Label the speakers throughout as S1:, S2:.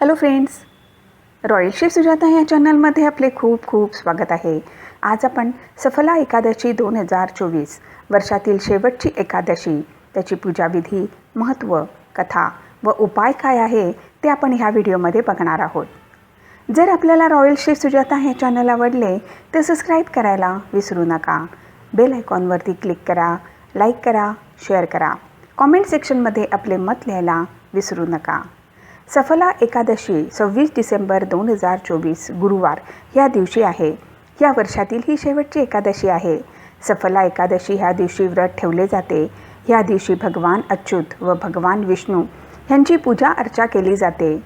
S1: Hello friends royal chef Sujata या चॅनलमध्ये आपले खूप खूप स्वागत आहे. आज आपण सफला एकादशी दोन हजार चोवीस वर्षातील शेवटची एकादशी त्याची पूजाविधी महत्त्व कथा व उपाय काय आहे ते आपण ह्या व्हिडिओमध्ये बघणार आहोत. जर आपल्याला रॉयल शेफ सुजाता हे चॅनल आवडले तर सबस्क्राईब करायला विसरू नका. बेल आयकॉनवरती क्लिक करा लाईक करा शेअर करा. कॉमेंट सेक्शनमध्ये आपले मत लिहायला विसरू नका. सफला एकादशी सव्वीस डिसेंबर दोन हजार चोवीस गुरुवार ह्या दिवशी आहे. या वर्षातील ही शेवटची एकादशी आहे. सफला एकादशी ह्या दिवशी व्रत ठेवले जाते. ह्या दिवशी भगवान अच्युत व भगवान विष्णू ह्यांची पूजा अर्चा केली जाते.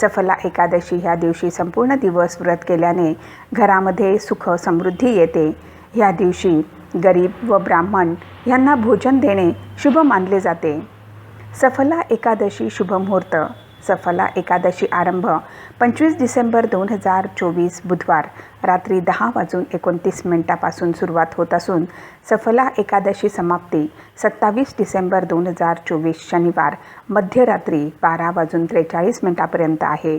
S1: सफला एकादशी ह्या दिवशी संपूर्ण दिवस व्रत केल्याने घरामध्ये सुख समृद्धी येते. ह्या दिवशी गरीब व ब्राह्मण यांना भोजन देणे शुभ मानले जाते. सफला एकादशी शुभमुहूर्त सफला एकादशी आरंभ. पंचवीस डिसेंबर दोन हजार चोवीस बुधवार रात्री दहा वाजून एकोणतीस मिनिटापासून सुरुवात होत असून सफला एकादशी समाप्ती सत्तावीस डिसेंबर दोन हजार चोवीस शनिवार मध्यरात्री बारा वाजून त्रेचाळीस मिनिटापर्यंत आहे.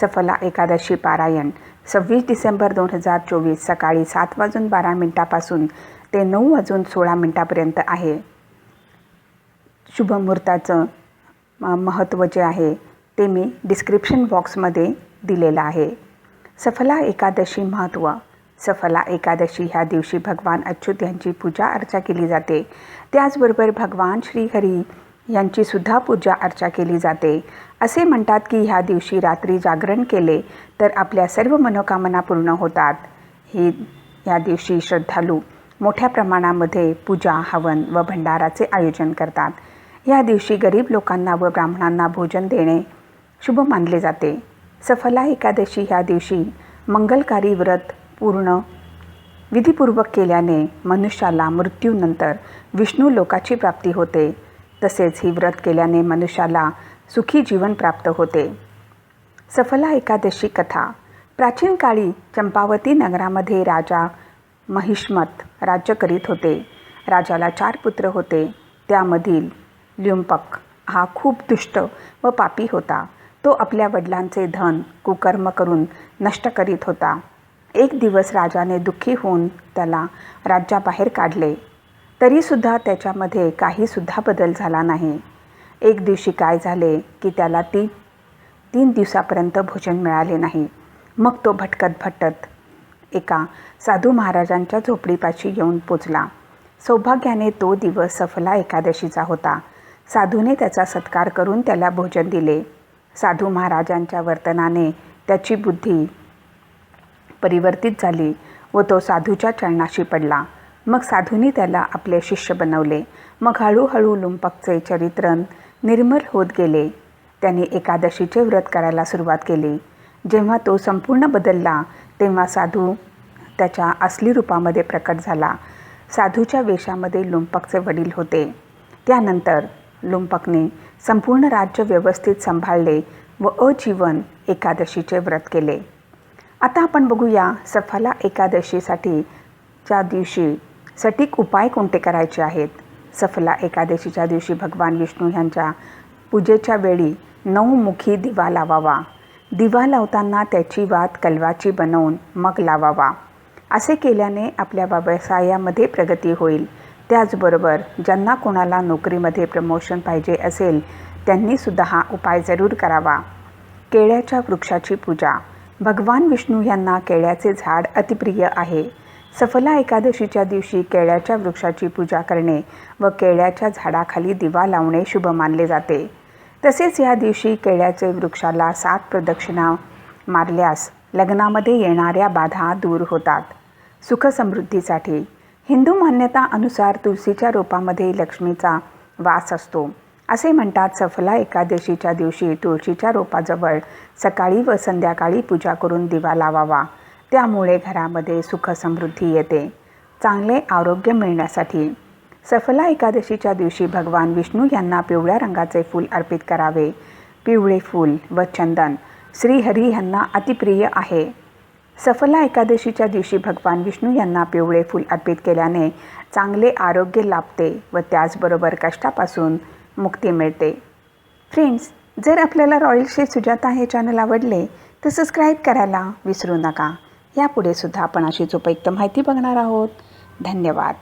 S1: सफला एकादशी पारायण सव्वीस डिसेंबर दोन हजार चोवीस सकाळी सात वाजून बारा मिनिटापासून ते नऊ वाजून सोळा मिनिटापर्यंत आहे. शुभमुहूर्ताचं महत्त्व जे आहे ते मी डिस्क्रिप्शन बॉक्समध्ये दिलेलं आहे. सफला एकादशी महत्त्व. सफला एकादशी ह्या दिवशी भगवान अच्युत यांची पूजा अर्चा केली जाते. त्याचबरोबर भगवान श्रीहरी यांचीसुद्धा पूजा अर्चा केली जाते. असे म्हणतात की ह्या दिवशी रात्री जागरण केले तर आपल्या सर्व मनोकामना पूर्ण होतात. हे या दिवशी श्रद्धालू मोठ्या प्रमाणामध्ये पूजा हवन व भंडाराचे आयोजन करतात. या दिवशी गरीब लोकांना व ब्राह्मणांना भोजन देणे शुभ मानले जाते. सफला एकादशी ह्या दिवशी मंगलकारी व्रत पूर्ण विधीपूर्वक केल्याने मनुष्याला मृत्यूनंतर विष्णू लोकाची प्राप्ती होते. तसेच ही व्रत केल्याने मनुष्याला सुखी जीवन प्राप्त होते. सफला एकादशी कथा. प्राचीन काळी चंपावती नगरामध्ये राजा महिष्मत राज्य करीत होते. राजाला चार पुत्र होते. त्यामधील ल्युंपक हा खूप दुष्ट व पापी होता. तो आपल्या वडिलांचे धन कुकर्म करून नष्ट करीत होता. एक दिवस राजाने दुःखी होऊन त्याला राज्याबाहेर काढले. तरीसुद्धा त्याच्यामध्ये काहीसुद्धा बदल झाला नाही. एक दिवशी काय झाले की त्याला ती तीन दिवसापर्यंत भोजन मिळाले नाही. मग तो भटकत भटकत एका साधू महाराजांच्या झोपडीपाशी येऊन पोचला. सौभाग्याने तो दिवस सफला एकादशीचा होता. साधूने त्याचा सत्कार करून त्याला भोजन दिले. साधू महाराजांच्या वर्तनाने त्याची बुद्धी परिवर्तित झाली व तो साधूच्या चरणाशी पडला. मग साधूंनी त्याला आपले शिष्य बनवले. मग हळूहळू लुंपकचे चरित्रण निर्मल होत गेले. त्याने एकादशीचे व्रत करायला सुरुवात केली. जेव्हा तो संपूर्ण बदलला तेव्हा साधू त्याच्या असली रूपामध्ये प्रकट झाला. साधूच्या वेशामध्ये लुंपकचे वडील होते. त्यानंतर लुंपकने संपूर्ण राज्य व्यवस्थित सांभाळले व अजीवन एकादशीचे व्रत केले. आता आपण बघूया सफला एकादशीसाठी च्या दिवशी सटीक उपाय कोणते करायचे आहेत? सफला एकादशीच्या दिवशी भगवान विष्णू यांच्या पूजेच्या वेळी नऊमुखी दिवा लावावा. दिवा लावताना त्याची वात कलवाची बनवून मग लावावा. असे केल्याने आपल्या व्यवसायामध्ये प्रगती होईल. त्याचबरोबर ज्यांना कोणाला नोकरीमध्ये प्रमोशन पाहिजे असेल त्यांनीसुद्धा हा उपाय जरूर करावा. केळ्याच्या वृक्षाची पूजा. भगवान विष्णू यांना केळ्याचे झाड अतिप्रिय आहे. सफला एकादशीच्या दिवशी केळ्याच्या वृक्षाची पूजा करणे व केळ्याच्या झाडाखाली दिवा लावणे शुभ मानले जाते. तसेच या दिवशी केळ्याचे वृक्षाला सात प्रदक्षिणा मारल्यास लग्नामध्ये येणाऱ्या बाधा दूर होतात. सुखसमृद्धीसाठी हिंदू मान्यता अनुसार तुळशीच्या रोपामध्ये लक्ष्मीचा वास असतो. असे म्हणतात सफला एकादशीच्या दिवशी तुळशीच्या रोपाजवळ सकाळी व संध्याकाळी पूजा करून दिवा लावावा. त्यामुळे घरामध्ये सुखसमृद्धी येते. चांगले आरोग्य मिळण्यासाठी सफला एकादशीच्या दिवशी भगवान विष्णू यांना पिवळ्या रंगाचे फूल अर्पित करावे. पिवळे फूल व चंदन श्रीहरी यांना अतिप्रिय आहे. सफला एकादशीच्या दिवशी भगवान विष्णू यांना पिवळे फूल अर्पित केल्याने चांगले आरोग्य लाभते व त्याचबरोबर कष्टापासून मुक्ती मिळते. फ्रेंड्स जर आपल्याला रॉयल शेफ सुजाता हे चॅनल आवडले तर सबस्क्राईब करायला विसरू नका. यापुढे सुद्धा आपण अशीच उपयुक्त माहिती बघणार आहोत. धन्यवाद.